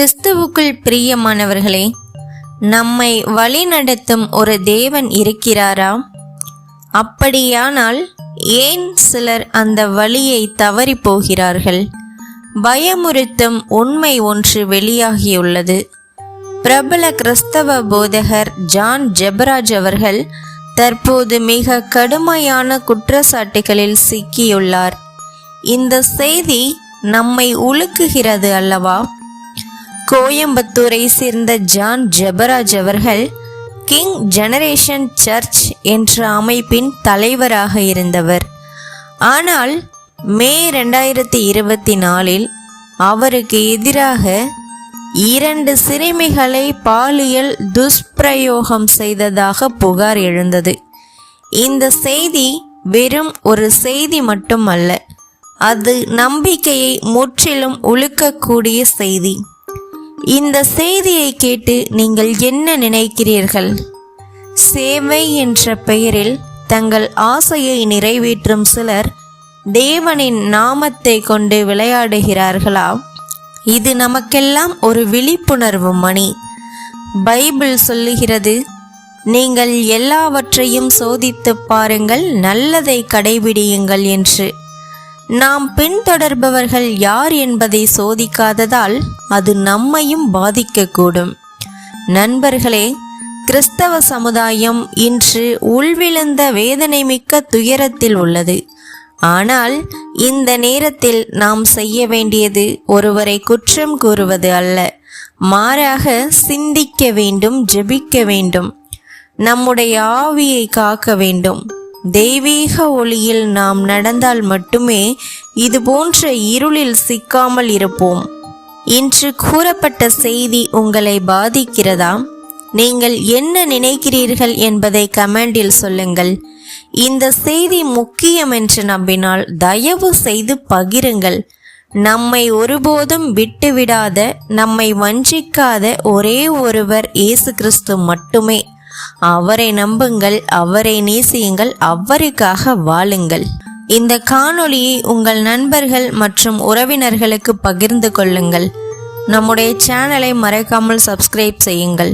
கிறிஸ்துவுக்குள் பிரியமானவர்களே நம்மை வழிநடத்தும் ஒரு தேவன் இருக்கிறாரா? அப்படியானால் ஏன் சிலர் அந்த வழியை தவறி போகிறார்கள் பயமுறுத்தும் உண்மை ஒன்று வெளியாகியுள்ளது. பிரபல கிறிஸ்தவ போதகர் ஜான் ஜெபராஜ் அவர்கள் தற்போது மிக கடுமையான குற்றச்சாட்டுகளில் சிக்கியுள்ளார். இந்த செய்தி நம்மை உலுக்குகிறது அல்லவா? கோயம்புத்தூரை சேர்ந்த ஜான் ஜெபராஜ் அவர்கள் கிங் ஜெனரேஷன் சர்ச் என்ற அமைப்பின் தலைவராக இருந்தவர். ஆனால் மே ரெண்டாயிரத்தி இருபத்தி நாலில் அவருக்கு எதிராக இரண்டு சிறுமிகளை பாலியல் துஷ்பிரயோகம் செய்ததாக புகார் எழுந்தது. இந்த செய்தி வெறும் ஒரு செய்தி மட்டுமல்ல அது நம்பிக்கையை முற்றிலும் உழுக்கக்கூடிய செய்தி. இந்த செய்தியை கேட்டு நீங்கள் என்ன நினைக்கிறீர்கள்? சேவை என்ற பெயரில் தங்கள் ஆசையை நிறைவேற்றும் சிலர் தேவனின் நாமத்தை கொண்டு விளையாடுகிறார்களா? இது நமக்கெல்லாம் ஒரு விழிப்புணர்வு மணி. பைபிள் சொல்லுகிறது நீங்கள் எல்லாவற்றையும் சோதித்துப் பாருங்கள் நல்லதை கடைபிடியுங்கள் என்று. நாம் பின்தொடர்பவர்கள் யார் என்பதை சோதிக்காததால் அது நம்மையும் பாதிக்கக்கூடும். நண்பர்களே கிறிஸ்தவ சமுதாயம் இன்று உள்விழுந்த வேதனைமிக்க துயரத்தில் உள்ளது. ஆனால் இந்த நேரத்தில் நாம் செய்ய வேண்டியது ஒருவரை குற்றம் கூறுவது அல்ல. மாறாக சிந்திக்க வேண்டும் ஜெபிக்க வேண்டும். நம்முடைய ஆவியை காக்க வேண்டும். தெய்வீக ஒளியில் நாம் நடந்தால் மட்டுமே இது போன்ற இருளில் சிக்காமல் இருப்போம். இன்று கூறப்பட்ட செய்தி உங்களை பாதிக்கிறதா? நீங்கள் என்ன நினைக்கிறீர்கள் என்பதை கமெண்டில் சொல்லுங்கள். இந்த செய்தி முக்கியம் என்று நம்பினால் தயவு செய்து பகிருங்கள். நம்மை ஒருபோதும் விட்டுவிடாத நம்மை வஞ்சிக்காத ஒரே ஒருவர் இயேசு கிறிஸ்து மட்டுமே அவரை நம்புங்கள் அவரை நேசியுங்கள் அவருக்காக வாழுங்கள். இந்த காணொளியை உங்கள் நண்பர்கள் மற்றும் உறவினர்களுக்கு பகிர்ந்து கொள்ளுங்கள். நம்முடைய சேனலை மறைக்காமல் சப்ஸ்கிரைப் செய்யுங்கள்.